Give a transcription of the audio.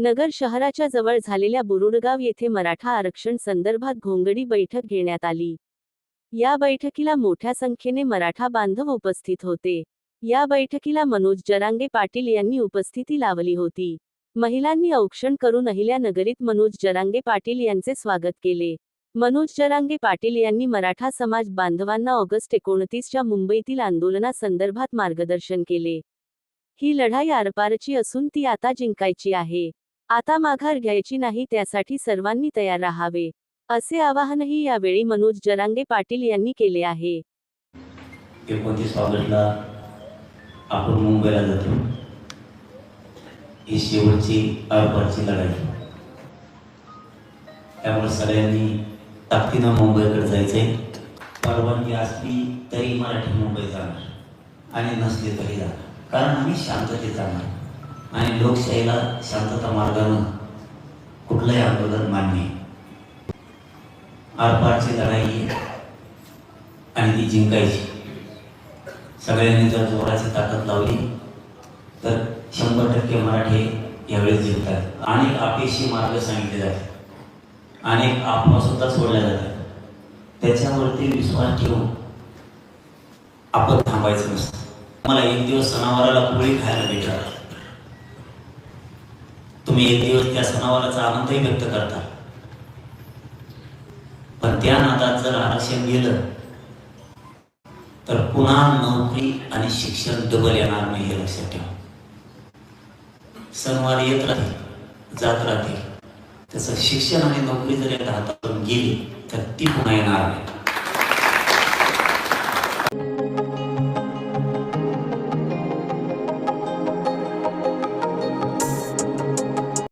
नगर शहराच्या जवळ झालेल्या बुरुडगाव येथे मराठा आरक्षण संदर्भात घोंगडी बैठक घेण्यात आली. या बैठकीला मोठ्या संख्येने मराठा बांधव उपस्थित होते. या बैठकीला मनोज जरांगे पाटील यांनी उपस्थिती लावली होती. महिलांनी औक्षण करून अहिल्या नगरीत मनोज जरांगे पाटील यांचे स्वागत केले. मनोज जरांगे पाटील यांनी मराठा समाज बांधवांना ऑगस्ट एकोणतीसच्या मुंबईतील आंदोलनासंदर्भात मार्गदर्शन केले. ही लढाई आरपारची असून ती आता जिंकायची आहे. आता माघार घ्यायची नाही त्यासाठी सर्वांनी तयार राहावे असे आवाहनही यावेळी मनोज जरांगे पाटील यांनी केले आहे. एकोणतीस ऑगस्टला आपण मुंबईला जातो. ही शेवटची आरपारची लढाई. त्यामुळे सगळ्यांनी ताकदीनं मुंबईकडे जायचंय. परवानगी असली तरी मराठी मुंबई जाणार आणि नसली तरी जाणार. कारण आम्ही शांततेत जाणार. आणि लोकशाहीला शांतता मार्गानं कुठलंही आंदोलन मान्य आरपारची लढाई आणि ती जिंकायची. सगळ्यांनी जर जोराची ताकद लावली तर शंभर टक्के मराठी यावेळेस जिंकतात. अनेक अपेक्षी मार्ग सांगितले जातात. अनेक अफवा सोडल्या जातात. त्याच्यावरती विश्वास ठेवून आपण थांबायचं नसतं. मला एक दिवस सणावाराला पोळी खायला भेटला तुम्ही एक दिवस त्या सणावाराचा आनंदही व्यक्त करता. पण त्या नादात जर आरक्षण गेलं तर पुन्हा नोकरी आणि शिक्षण डबल येणार नाही हे लक्षात ठेवा. सणवार येत राहील जात राहतील. तसं शिक्षण आणि नोकरी जर एकदा हातातून गेली तर ती पुन्हा येणार नाही